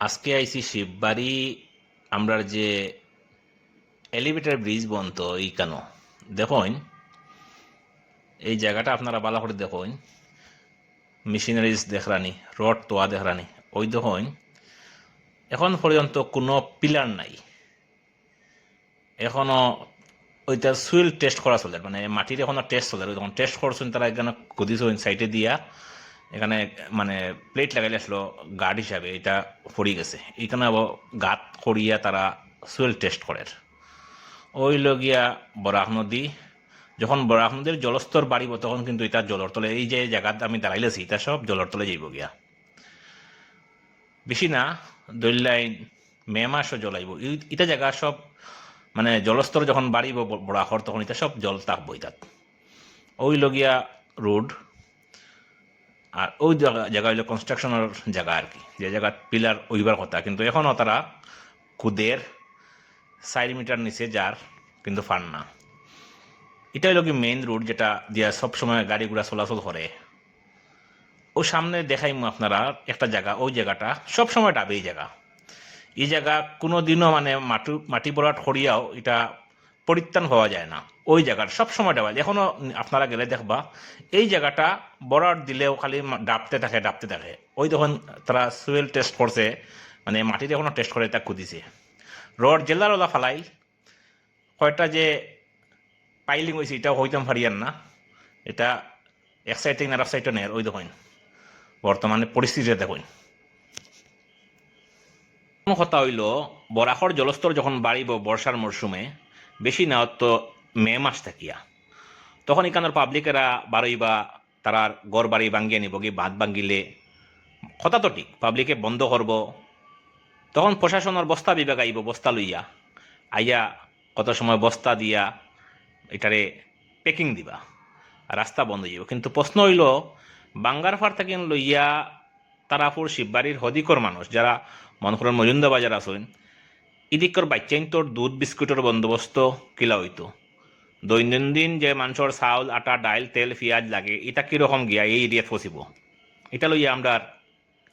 আজকে আইছি শিববাড়ি, আমরার যে এলিভেটর ব্রিজ বন্ত এই কেন দেখুন এই জায়গাটা আপনারা ভালো করে দেখুন মেশিনারিজ দেখরানি, রড তোয়া দেখরানি, ওই দেখুন এখন পর্যন্ত কোনো পিলার নাই। এখনও ওইটা সুইল টেস্ট করা চলে মানে মাটির এখনও টেস্ট চলে যখন টেস্ট করছেন তারা এখানে কুদিছেন সাইডে দিয়া এখানে মানে প্লেট লাগাইলে আসলো গার্ড হিসাবে এটা পড়ে গেছে। এইখানে আবার গাত করিয়া তারা সুইল টেস্ট করে। ওই লগিয়া বরাক নদী, যখন বরাক নদীর জলস্তর বাড়িব, তখন কিন্তু এটা জলর তলে, এই যে জায়গাত আমি দাঁড়াইলেছি, এটা সব জলর তলে যাইব গিয়া। বেশি না দৈলাইন মে মাসও জলাইব ই- ইটা জায়গা সব মানে জলস্তর যখন বাড়িব ব- বরাকর তখন এটা সব জল থাকব ইতাত ওই লগিয়া রোড আর ওই জায়গা জায়গা হইল কনস্ট্রাকশনের জায়গা আর কি। যে জায়গা পিলার ওইবার কথা। কিন্তু এখনও তারা কুদের চার মিটার নিচে যার কিন্তু ফান না। এটা হইল কি মেইন রোড যেটা দিয়া সবসময় গাড়ি ঘোড়া চলাচল করে। ও সামনে দেখাইমু আপনারা একটা জায়গা। ওই জায়গাটা সবসময় ডাবে এই জায়গা। এই জায়গা কোনো দিনও মানে মাটি মাটি বরাট করিয়াও এটা পরিত্রাণ হওয়া যায় না। ওই জায়গার সবসময় ডাবা এখনও আপনারা গেলে দেখবা, এই জায়গাটা বরাট দিলেও খালি ডাবতে থাকে ডাবতে থাকে। ওই যখন তারা সুয়েল টেস্ট করছে মানে মাটিতে এখনও টেস্ট করে তা কুদিছে রড জেলার ওলা ফালাই কয়টা যে পাইলিং হয়েছে এটা হইতাম পারিয়ান না। এটা এক সাইড থেকে আর এক সাইডও নেই ওই দেখুন। বর্তমানে পরিস্থিতিটা দেখুন। কথা হইল বরাকর জলস্তর যখন বাড়িব বর্ষার মরশুমে বেশি না তো মে মাস থাকিয়া। তখন এখানের পাবলিকেরা বারইবা তারার গড় বাড়ি ভাঙ্গিয়ে নিব কি বাঁধ ভাঙ্গিলে কথা তো ঠিক, পাবলিকে বন্ধ করব। তখন প্রশাসনের বস্তা বিভাগ আইব, বস্তা লইয়া। আইয়া কত সময় বস্তা দিয়া এটারে পেকিং দিবা, রাস্তা বন্ধ যাব কিন্তু প্রশ্ন হইল, বাঙ্গার ফার থেকে লইয়া তারাপুর শিববাড়ির হদিকর মানুষ, যারা মনে করেন মজুন্দা বাজার আসেন ইদিকর বাচ্চাইন দুধ বিস্কুটের বন্দোবস্ত কিলা হইতো। দৈনন্দিন যে মানুষের চাউল, আটা ডাইল তেল, পিঁয়াজ লাগে এটা কীরকম গিয়া এই এরিয়াত ফসিব এটা লইয়া আমরা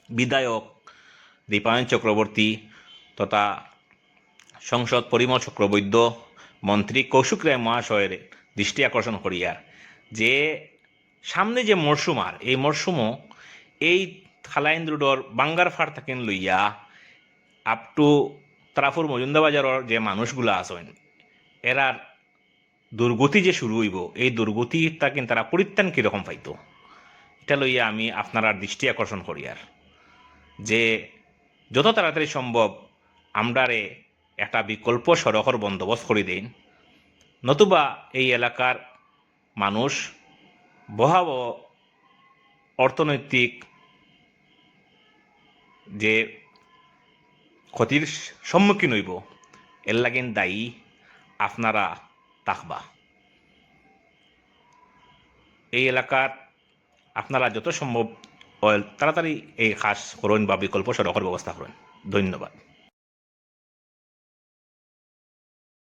বিধায়ক দীপায়ন চক্রবর্তী তথা সংসদ পরিমল চক্রবৈদ্য, মন্ত্রী কৌশিক রায় মহাশয়ের দৃষ্টি আকর্ষণ করিয়ার যে সামনে যে মরশুম আর, এই মরশুমও এই খালাইন রোডর বাঙ্গার ফার থাকেন লইয়া আপ টু তারাপুর মজুন্দাবাজার যে মানুষগুলা আছেন এরার দুর্গতি যে শুরু হইব, এই দুর্গতিটা কিন্তু তারা পরিত্রাণ কীরকম পাইতো? এটা লইয়া আমি আপনার দৃষ্টি আকর্ষণ করি আর। যে যত তাড়াতাড়ি সম্ভব আমরারে একটা বিকল্প সড়কর বন্দোবস্ত করে দিন, নতুবা এই এলাকার মানুষ বহাব অর্থনৈতিক যে ক্ষতির সম্মুখীন হইব। এর লাগেন দায়ী আপনারা তাকবা এই এলাকার আপনারা যত সম্ভব তাড়াতাড়ি এই খাস করুন বা বিকল্প সড়কের ব্যবস্থা করুন। ধন্যবাদ।